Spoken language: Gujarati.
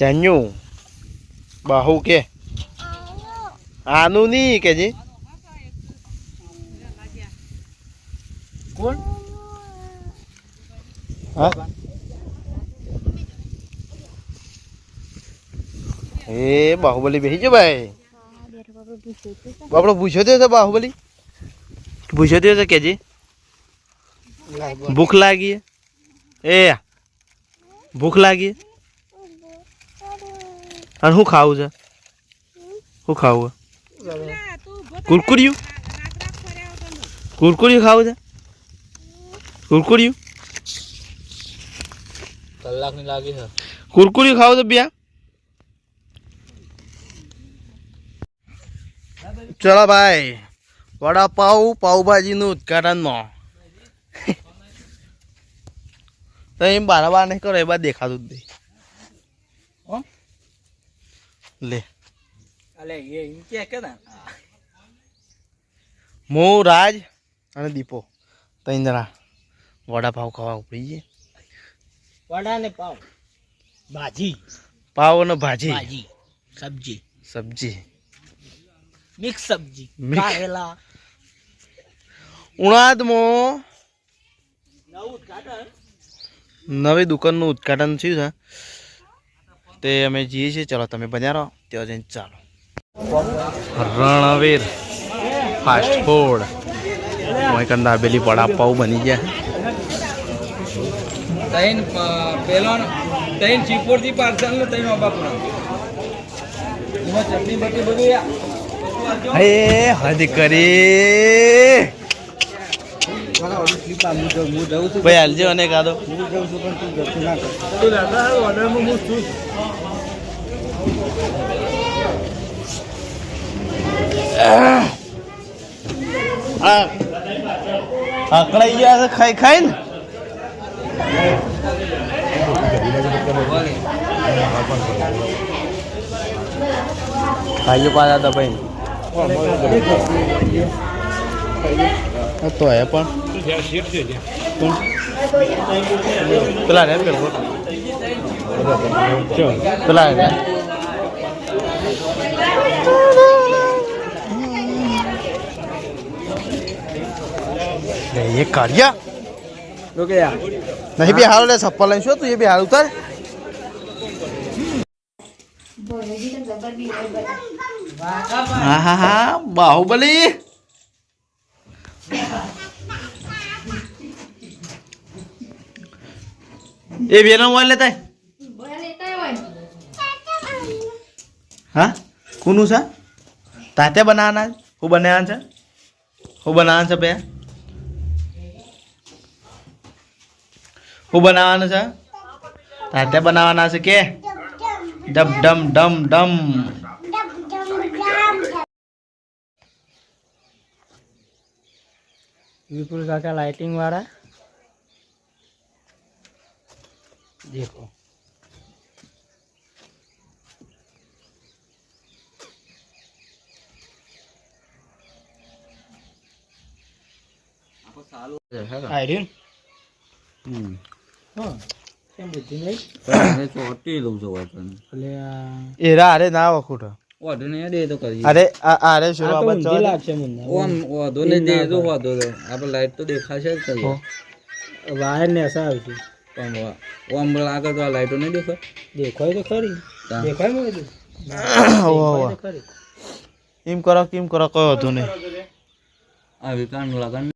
જાન્યું બાહુ કે? આનું નહીં કે જી? કોણ? હા? એ બાહુબલી બેસી ગયો ભાઈ. આપણો પૂછ્યો તો બાહુબલી? પૂછ્યો તો કે જી? ભૂખ લાગી એ, ભૂખ લાગી? અને શું ખાવું છે? શું ખાવું કુરકુરિયું? કુરકુરિયું ખાવું છે? કુરકુરિયું? કલાકની લાગી છે. કુરકુરિયું ખાવું છે બે ચલો ભાઈ વડાપાઉં પાઉભાજીનું ઉદઘાટનમાં. તો એમ બારાબાર નહીં કરો એ બાદ દેખાતું જ નહીં? લે. અલે એ એમ કે કે ના? રાજ અને દીપો. ત્રણ જણા વડાપાઉં ખાવા ઉપડી જઈએ વડા ને પાવ? ભાજી. પાવ અને ભાજી. ભાજી સબ્જી. સબ્જી. મિક્સ સબ્જી. કારેલા. ઉણાદમાં નવું ઉદઘાટન. નવી દુકાનનું ઉદઘાટન થયું છે. તે અમે જઈએ છીએ. ચાલો તમે બન્યા રહો. ત્યાં જઈને ચાલો. Ranveer fast food. મોયકન dabeli vada pav બની ગયા. તૈન પેલો તૈન ચીપોરથી પાર્સલ ને તૈન બાપુરા ચટણી બટી બધું હે હદ કરી. ભાઈ હાલજો અને કાદો આ આકડાઈ ગયા છે ખાઈ ખાઈ ને? ખાઈ પાછા હતા ભાઈ. તો હે પણ? એ કાઢ્યા નહીં બી હાલ લે ચપ્પલ લઈને શું તું એ બી હાલ ઉતાર. એ બેનો મોબાઈલ લેતા હા? કોનું છે? તાતે બનાવવાના? હું બનાવવાના છે? હું બનાવવાના છે બે હું બનાવવાનું છે? તાતે બનાવવાના છે કે? ડમ ડમ ડમ ડમ. વિપુલ કાકા લાઇટિંગ વાળા. દેખો આયર્યું હા કેમ બુદ્ધિ નહીં ચોટી લઉં છું વાતને એટલે એરા અરે ના વખૂટ વાંધો નહીં દે તો કરી અરે અરે શું આ તો લાગશે મને ઓમ દે તો આપણે લાઈટ તો દેખાશે જ વાયર ને અસર આવશે પણ આગળ ઓમ તો આ લાઈટો નહીં દેખાય. દેખાય તો ખરી. દેખાય મને તો. એમ કરો કેમ કરો કયો હતું નહીં. આવી કાન લગન